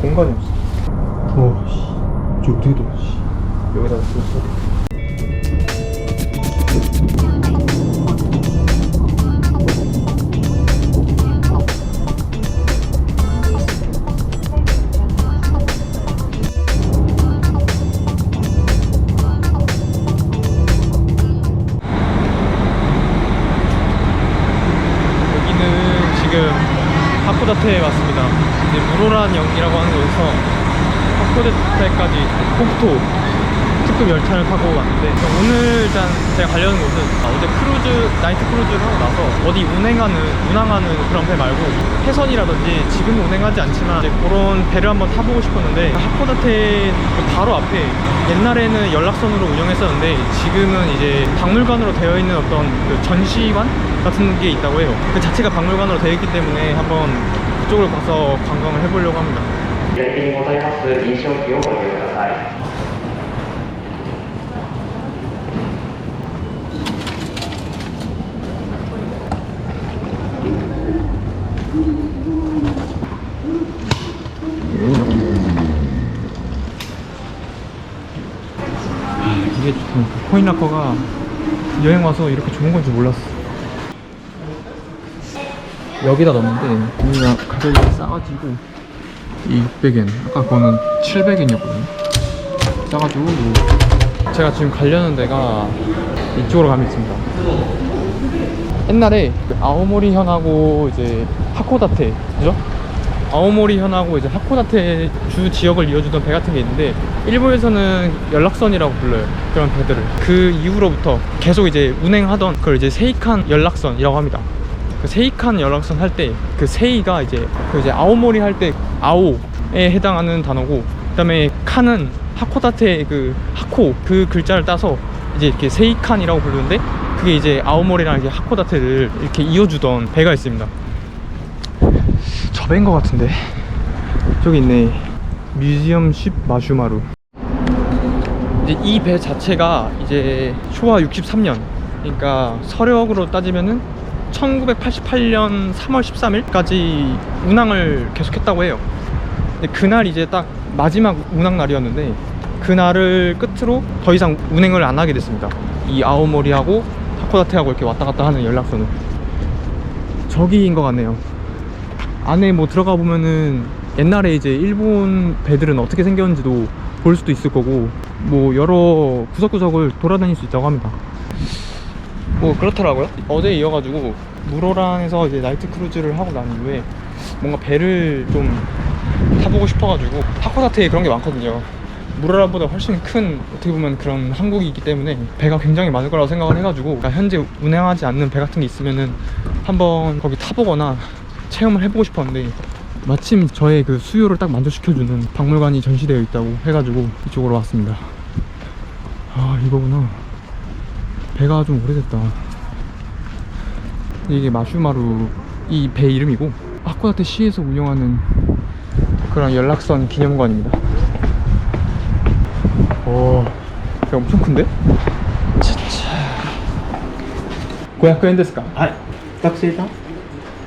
공간이 없어. 와, 씨, 저 어떻게 들어? 씨, 여기다가 들었어. 여기는 지금 하코다테에 왔습니다. 이제 무로란 역이라고 하는 곳에서 하코다테까지 폭포 특급 열차를 타고 왔는데 오늘 일단 제가 가려는 곳은 아, 어제 크루즈 나이트 크루즈를 하고 나서 어디 운행하는 운항하는 그런 배 말고 해선이라든지 지금은 운행하지 않지만 이제 그런 배를 한번 타보고 싶었는데 하코다테 그 바로 앞에 옛날에는 연락선으로 운영했었는데 지금은 이제 박물관으로 되어 있는 어떤 그 전시관 같은 게 있다고 해요. 그 자체가 박물관으로 되어 있기 때문에 한번 그쪽을 가서 관광을 해보려고 합니다. 左手にございます認証機をご利用ください。 코인락커가 여행 와서 이렇게 좋은 건지 몰랐어. 여기다 넣었는데 여기가 가격이 싸가지고 이 600엔 아까 그거는 700엔이었거든요. 싸가지고 제가 지금 가려는 데가 이쪽으로 가면 있습니다. 옛날에 그 아오모리 현하고 이제 하코다테 그죠? 아오모리 현하고 이제 하코다테 주 지역을 이어주던 배 같은 게 있는데 일본에서는 연락선이라고 불러요 그런 배들을. 그 이후로부터 계속 이제 운행하던 그걸 이제 세이칸 연락선이라고 합니다. 그 세이칸 연락선 할 때 그 세이가 이제 그 이제 아오모리 할 때 아오에 해당하는 단어고 그다음에 칸은 하코다테 그 하코 그 글자를 따서 이제 이렇게 세이칸이라고 부르는데 그게 이제 아오모리랑 이제 하코다테를 이렇게 이어주던 배가 있습니다 저 배인 것 같은데. 저기 있네. 뮤지엄 십 마슈마루. 이제 이 배 자체가 이제 쇼와 63년. 그러니까 서력으로 따지면은 1988년 3월 13일까지 운항을 계속했다고 해요. 근데 그날 이제 딱 마지막 운항 날이었는데 그날을 끝으로 더 이상 운행을 안 하게 됐습니다. 이 아오모리하고 하코다테하고 이렇게 왔다 갔다 하는 연락선을 저기인 것 같네요 안에 뭐 들어가 보면은 옛날에 이제 일본 배들은 어떻게 생겼는지도 볼 수도 있을 거고 뭐 여러 구석구석을 돌아다닐 수 있다고 합니다. 뭐 그렇더라고요. 어제 이어가지고 무로란에서 이제 나이트 크루즈를 하고 난 이후에 뭔가 배를 좀 타보고 싶어가지고 하코다테에 그런 게 많거든요. 무로란보다 훨씬 큰 어떻게 보면 그런 항국이기 때문에 배가 굉장히 많을 거라고 생각을 해가지고 그러니까 현재 운행하지 않는 배 같은 게 있으면은 한번 거기 타보거나 체험을 해보고 싶었는데 마침 저의 그 수요를 딱 만족시켜주는 박물관이 전시되어 있다고 해가지고 이쪽으로 왔습니다. 아 이거구나. 배가 좀 오래됐다. 이게 마슈마루 이 배 이름이고 하코다테 시에서 운영하는 그런 연락선 기념관입니다. 오, 배 엄청 큰데? 차차. 고약한 데스까? はい。タクシーさん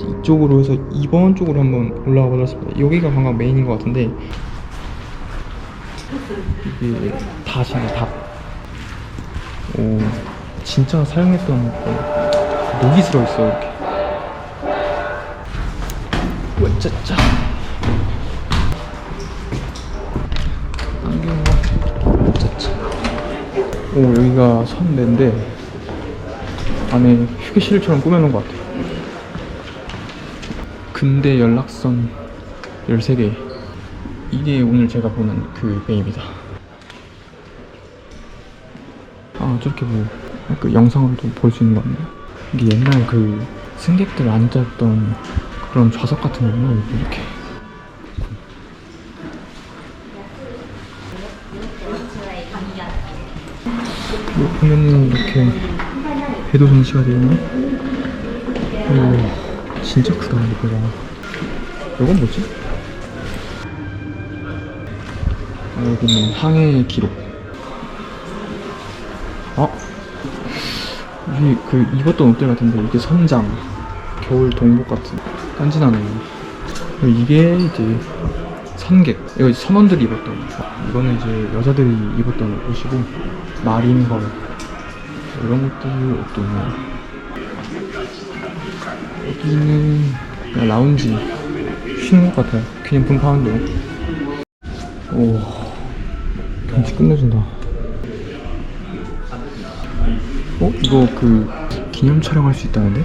이쪽으로 해서 2번 쪽으로 한번 올라가 보도록 하겠습니다. 여기가 관광 메인인 것 같은데 이게 닷이네 닷. 오 진짜 사용했던 그 녹이 들어 있어 이렇게. 으짜짜. 안경과 으짜짜. 오 여기가 선대인데 안에 휴게실처럼 꾸며놓은 것 같아요. 근대 연락선 13개. 이게 오늘 제가 보는 그 뱀입니다. 아 저렇게 뭐그 영상으로도 볼수 있는 거 같네요 이게 옛날 그 승객들 앉았던 그런 좌석 같은 거구나? 이렇게. 뭐, 보면은 이렇게 해도 전시가 되어있네? 그리고 진짜 크다 이거가. 이건 뭐지? 아, 여기는 항해 기록. 아, 여기 그 입었던 옷들 같은데 이게 선장, 겨울 동복 같은. 그리고 이게 이제 선객, 이거 선원들이 입었던 옷. 이거는 이제 여자들이 입었던 옷이고 마린걸 이런 것들 옷도 있네요. 여기는 그냥 라운지 쉬는 것 같아요. 기념품 파운드. 오, 경치 끝내준다. 어? 이거 그 기념 촬영할 수 있다는데?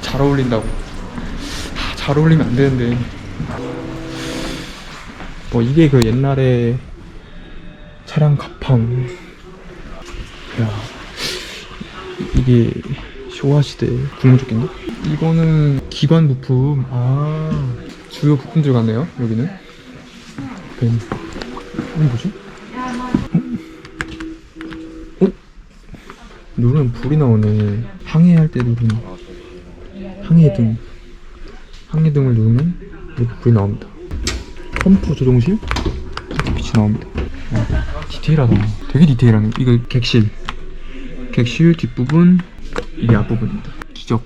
잘 어울린다고. 아, 잘 어울리면 안 되는데. 뭐 이게 그 옛날에 차량 가판 야 이게 쇼와 시대 구명조끼인데 이거는 기관 부품. 아 주요 부품들 같네요 여기는. 뱀 이건 뭐지? 어? 어? 누르면 불이 나오네. 항해할 때 누르면 항해등. 항해등을 누르면 불이 나옵니다. 펌프 조종실? 빛이 나옵니다. 어, 디테일하다. 되게 디테일하네. 이거 객실. 객실 뒷부분 이게 앞부분입니다. 기적.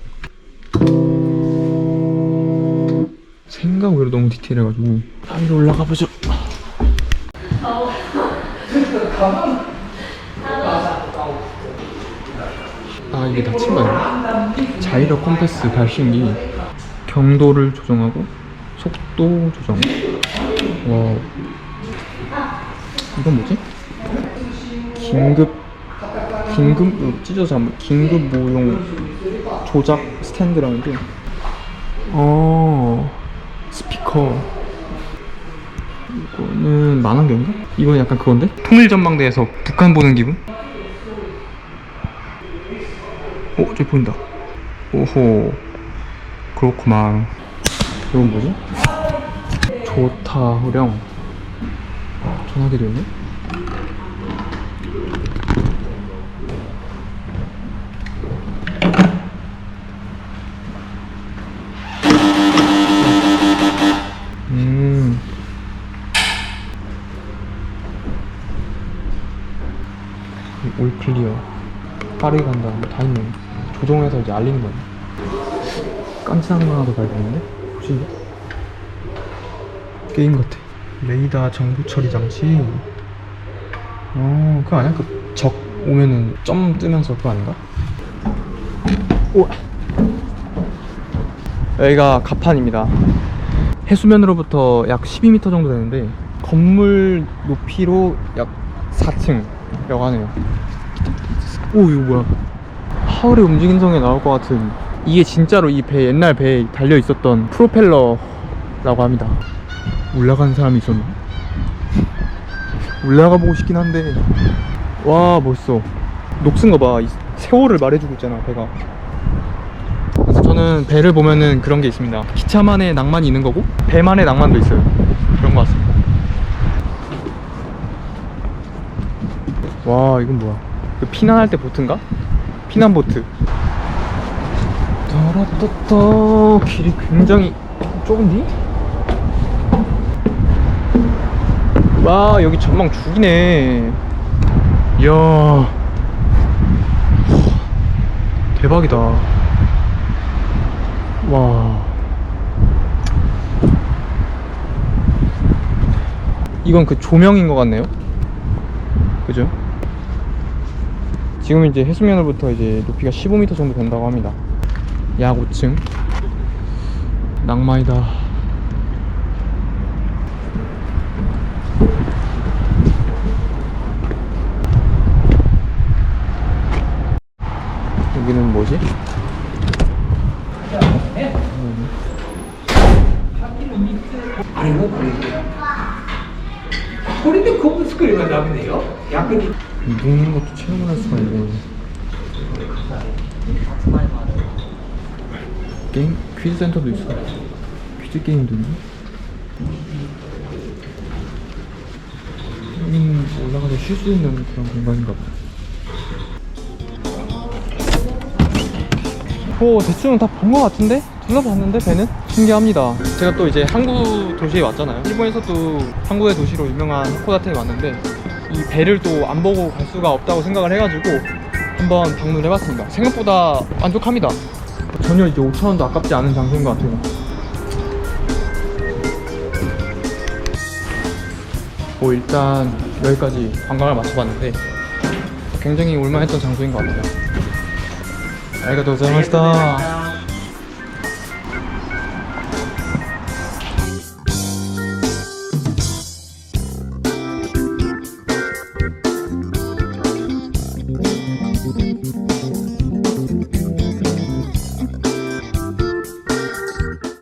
생각 외로 너무 디테일해가지고. 위로 올라가 보죠. 아 이게 나침반이야 자이로 컴패스 발신기 경도를 조정하고 속도 조정 와 이건 뭐지? 긴급 긴급 이거 찢어서 한번 긴급 모용 조작 스탠드라는데 어 스피커 이거는 만원경인가? 이건 약간 그건데? 통일 전망대에서 북한 보는 기분? 어? 저기 보인다 오호 그렇구만 이건 뭐지? 좋다 호령 전화기도 있네? 음. 올 클리어 빠르게 간다 다 있네 조종해서 이제 알리는 거네. 깜찍한 거 하나 더 발견했는데? 혹시 게임 같아. 레이더 정보 처리 장치. 어 그거 아니야? 그 적 오면은 점 뜨면서 그거 아닌가? 우와 여기가 가판입니다. 해수면으로부터 약 12m 정도 되는데 건물 높이로 약 4층이라고 하네요. 오 이거 뭐야 하울의 움직임 성에 나올 것 같은 이게 진짜로 이 배 옛날 배에 달려 있었던 프로펠러라고 합니다. 올라가는 사람이 있었나? 올라가 보고 싶긴 한데. 와 멋있어. 녹슨 거봐. 세월을 말해주고 있잖아 배가. 그래서 저는 배를 보면은 그런 게 있습니다. 기차만의 낭만이 있는 거고 배만의 낭만도 있어요. 그런 것 같습니다. 와 이건 뭐야? 그 피난할 때 보트인가? 피난 보트 따라따따 길이 굉장히 좁은디? 와 여기 전망 죽이네 이야 대박이다. 와. 이건 그 조명인 것 같네요. 그죠? 지금 이제 해수면으로부터 이제 높이가 15m 정도 된다고 합니다. 약 5층. 낭만이다. 여기는 뭐지?これで昆布作ればダメだよ逆に 먹는 것도 체험을 할 수가 있네. 게임 퀴즈 센터도 있어. 퀴즈 게임도 있네. 여기는 올라가서 쉴 수 있는 그런 공간인가 봐. 오 대충 다 본 것 같은데? 둘러봤는데 배는? 신기합니다 제가 또 이제 항구 도시에 왔잖아요 일본에서도 항구의 도시로 유명한 하코다테에 왔는데 이 배를 또 안 보고 갈 수가 없다고 생각을 해가지고 한번 방문을 해봤습니다 생각보다 만족합니다 전혀 이제 5천원도 아깝지 않은 장소인 것 같아요 뭐 일단 여기까지 관광을 마쳐봤는데 굉장히 올만했던 장소인 것 같아요. 고자이마시다.